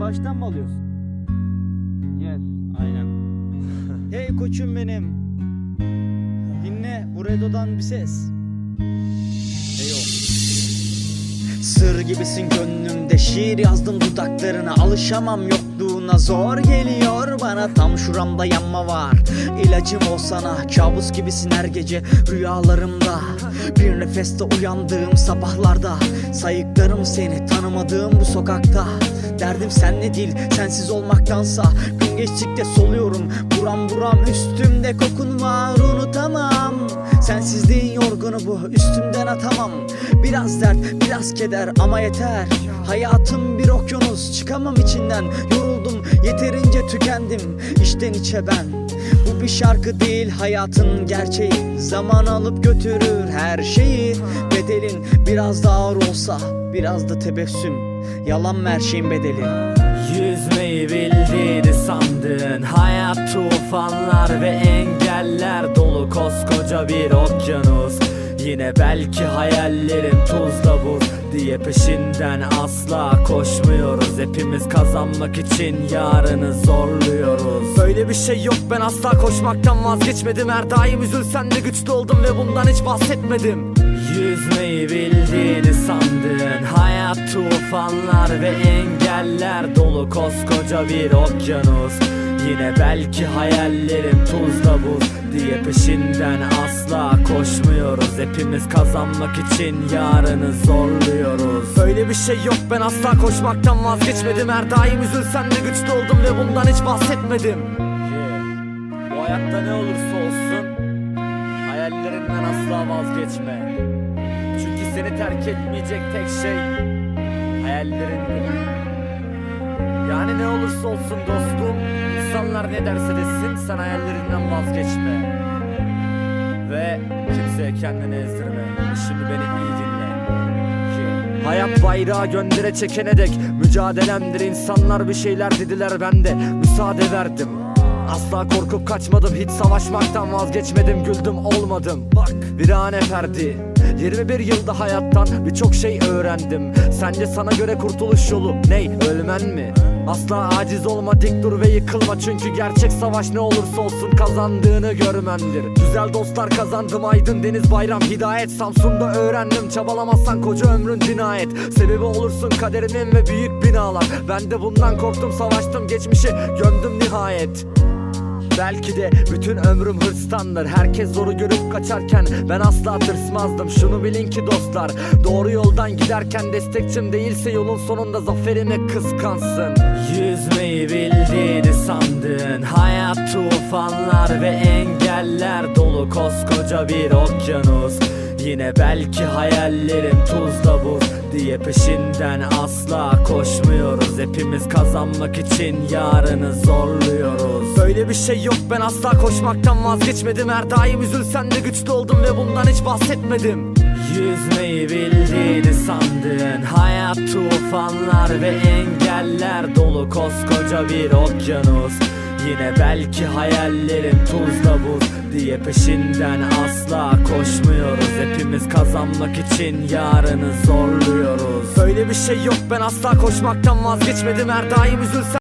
baştan mı alıyorsun? Yes. Aynen. hey koçum benim. Dinle bu redodan bir ses. Sır gibisin gönlümde şiir yazdım dudaklarına Alışamam yokluğuna zor geliyor bana Tam şuramda yanma var. İlacım ol sana kabus gibisin her gece rüyalarımda. Bir nefeste uyandığım sabahlarda Sayıklarım seni tanımadığım bu sokakta. Derdim senle değil sensiz olmaktansa. Gün geçtikçe soluyorum buram buram üstümde kokun var unutamam Sensizliğin yorgunu bu üstümden atamam. Biraz dert biraz keder ama yeter. Hayatım bir okyanus çıkamam içinden. Yoruldum yeterince tükendim. İçten içe ben. Bu bir şarkı değil hayatın gerçeği. Zaman alıp götürür her şeyi. Bedelin biraz daha ağır olsa Biraz da tebessüm. Yalan her şeyin bedeli? Yüzmeyi bildiğini sandın Hayat tufanlar ve engeller dolu koskoca bir okyanus. Yine belki hayallerin tuzla buz diye peşinden asla koşmuyoruz. Hepimiz kazanmak için yarını zorluyoruz. Böyle bir şey yok ben asla koşmaktan vazgeçmedim. Her daim üzülsen de güçlü oldum ve bundan hiç bahsetmedim. Yüzmeyi bildiğini tufanlar ve engeller dolu koskoca bir okyanus. Yine belki hayallerin tuzla buz diye peşinden asla koşmuyoruz. Hepimiz kazanmak için yarını zorluyoruz. Böyle bir şey yok ben asla koşmaktan vazgeçmedim. Her daim üzülsen de güçlü oldum ve bundan hiç bahsetmedim. Bu hayatta ne olursa olsun Hayallerinden asla vazgeçme. Çünkü seni terk etmeyecek tek şey Hayallerindir Yani ne olursa olsun dostum insanlar ne derse desin sen hayallerinden vazgeçme. Ve kimseye kendini ezdirme. Şimdi beni iyi dinle. Hayat bayrağı göndere çekene dek Mücadelemdir. İnsanlar bir şeyler dediler ben de Müsaade verdim. Asla korkup kaçmadım hiç savaşmaktan vazgeçmedim güldüm olmadım. Bak virane ferdi 21 yılda hayattan birçok şey öğrendim. Sence sana göre kurtuluş yolu ney ölmen mi? Asla aciz olma dik dur ve yıkılma. Çünkü gerçek savaş ne olursa olsun kazandığını görmendir. Güzel dostlar kazandım Aydın Deniz Bayram Hidayet. Samsun'da öğrendim Çabalamazsan koca ömrün cinayet. Sebebi olursun kaderimin ve büyük binalar. Ben de bundan korktum savaştım geçmişi gömdüm nihayet Belki de bütün ömrüm hırstandır. Herkes zoru görüp kaçarken ben asla tırsmazdım. Şunu bilin ki dostlar Doğru yoldan giderken destekçim değilse yolun sonunda zaferimi kıskansın. Yüzmeyi bildiğini sandın. Hayat tufanlar ve engeller dolu koskoca bir okyanus Yine belki hayallerin tuzla buz diye peşinden asla koşmuyoruz. Hepimiz kazanmak için yarını zorluyoruz. Böyle bir şey yok ben asla koşmaktan vazgeçmedim. Her daim üzülsen de güçlü oldum ve bundan hiç bahsetmedim. Yüzmeyi bildiğini sandın Hayat tufanlar ve engeller dolu koskoca bir okyanus Yine belki hayallerin tuzla buz diye peşinden asla koşmuyoruz. Hepimiz kazanmak için yarını zorluyoruz. Böyle bir şey yok ben asla koşmaktan vazgeçmedim. Her daim üzülsem